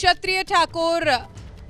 ક્ષત્રિય ઠાકોર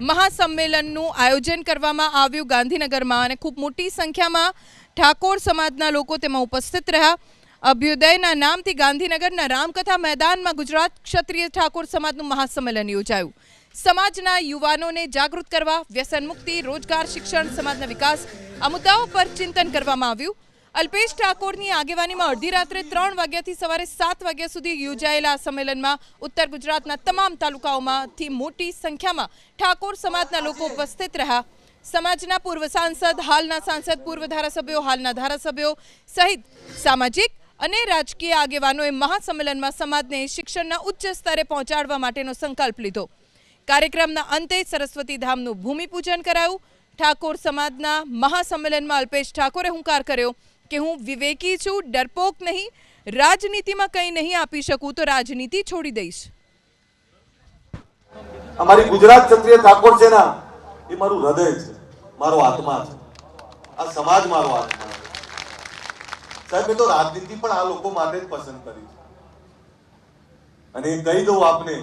મહાસંમેલનનું આયોજન કરવામાં આવ્યું. ગાંધીનગરમાં અને ખૂબ મોટી સંખ્યામાં ઠાકોર સમાજના લોકો તેમાં ઉપસ્થિત રહ્યા. અભ્યુદયના નામથી ગાંધીનગરના રામકથા મેદાનમાં ગુજરાત ક્ષત્રિય ઠાકોર સમાજનું મહાસંમેલન યોજાયું. સમાજના યુવાનોને જાગૃત કરવા વ્યસન મુક્તિ રોજગાર, શિક્ષણ, સમાજના વિકાસ આ મુદ્દાઓ પર ચિંતન કરવામાં આવ્યું. અલ્પેશ ઠાકોરની આગેવાનીમાં અડધી રાત્રે ત્રણ વાગ્યાથી સવારે સાત વાગ્યા સુધી યોજાયેલા આ સંમેલનમાં ઉત્તર ગુજરાતના તમામ તાલુકાઓમાંથી મોટી સંખ્યામાં ઠાકોર સમાજના લોકો ઉપસ્થિત રહ્યા. સમાજના પૂર્વ સાંસદ, હાલના સાંસદ, પૂર્વ ધારાસભ્યો, હાલના ધારાસભ્યો સહિત સામાજિક અને રાજકીય આગેવાનોએ મહાસંમેલનમાં સમાજને શિક્ષણના ઉચ્ચ સ્તરે પહોંચાડવા માટેનો સંકલ્પ લીધો. કાર્યક્રમના અંતે સરસ્વતી ધામનું ભૂમિપૂજન કરાયું. ઠાકોર સમાજના મહાસંમેલનમાં અલ્પેશ ઠાકોરે હુંકાર કર્યો. કે હું વિવેકી છું, ડરપોક નહીં, રાજનીતિમાં કંઈ નહીં આપી શકું તો રાજનીતિ છોડી દઈશ. અમારી ગુજરાત ક્ષત્રિય ઠાકોર છે ને, એ મારું હૃદય છે, મારો આત્મા છે. આ સમાજ મારો આત્મા છે. સાહેબ, મેં તો રાજનીતિ પણ આ લોકો માટે જ પસંદ કરી છે. અને કહી દઉં આપને,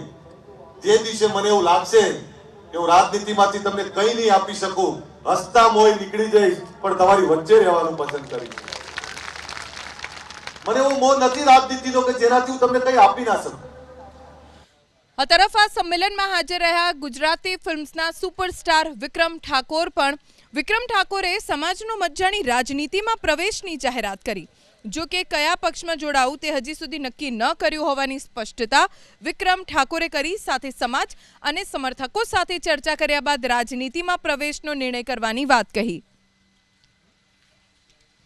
જે દિવસે મને એવું લાગશે કે હું રાજનીતિમાંથી તમને કંઈ નહીં આપી શકું, હસતા મોય નીકળી જઈશ, પણ તમારી વચ્ચે રહેવાનું પસંદ કરીશ મને એવો મોહ નથી રાજનીતિનો કે જેનાથી હું તમને કંઈ આપી ના શકું. આ તરફ આ સંમેલનમાં હાજર રહ્યા ગુજરાતી ફિલ્મ્સના સુપરસ્ટાર વિક્રમ ઠાકોર પણ. વિક્રમ ઠાકોરે સમાજનો મત રાજનીતિમાં પ્રવેશની જાહેરાત કરી. જો કે કયા પક્ષમાં જોડાવું તે હજી સુધી નક્કી ન કર્યું હોવાની સ્પષ્ટતા વિક્રમ ઠાકોરે કરી સાથે સમાજ અને સમર્થકો સાથે ચર્ચા કર્યા બાદ રાજનીતિમાં પ્રવેશનો નિર્ણય કરવાની વાત કહી.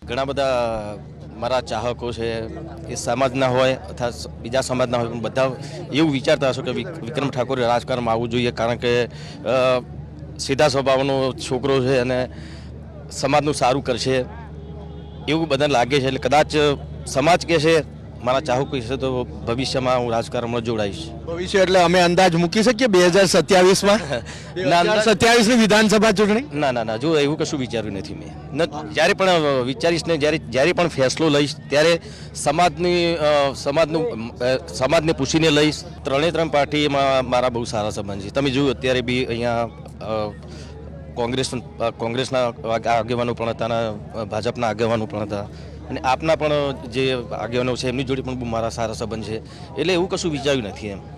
ઘણા બધા મારા ચાહકો છે, એ સમાજના હોય અથવા બીજા સમાજના હોય, પણ બધા એવું વિચારતા હશો કે વિક્રમ ઠાકોરે રાજકારણમાં આવવું જોઈએ, કારણ કે સીધા સ્વભાવનો છોકરો છે અને સમાજનું સારું કરશે એવું બધાને લાગે છે. એટલે કદાચ સમાજ કહે છે મારા ચાહકો હશે તો ભવિષ્યમાં હું રાજકારણમાં જોડાઈશ. ભવિષ્ય એટલે અમે અંદાજ મૂકી શકીએ બે હજાર સત્યાવીસમાં? ના, સત્યાવીસની વિધાનસભા ચૂંટણી? ના ના ના. જો એવું કશું વિચાર્યું નથી મેં. જ્યારે પણ વિચારીશ ને જ્યારે જ્યારે પણ ફેસલો લઈશ ત્યારે સમાજની સમાજનું સમાજને પૂછીને લઈશ. ત્રણે ત્રણ પાર્ટીમાં મારા બહુ સારા સંબંધ છે. તમે જોયું અત્યારે બી અહીંયા કોંગ્રેસ કોંગ્રેસના આગ- આગેવાનો પણ હતા ભાજપના આગેવાનો પણ હતા. અને આપના પણ જે આગેવાનો છે, એમની જોડે પણ બહુ મારા સારા સંબંધ છે. એટલે એવું કશું વિચાર્યું નથી એમ.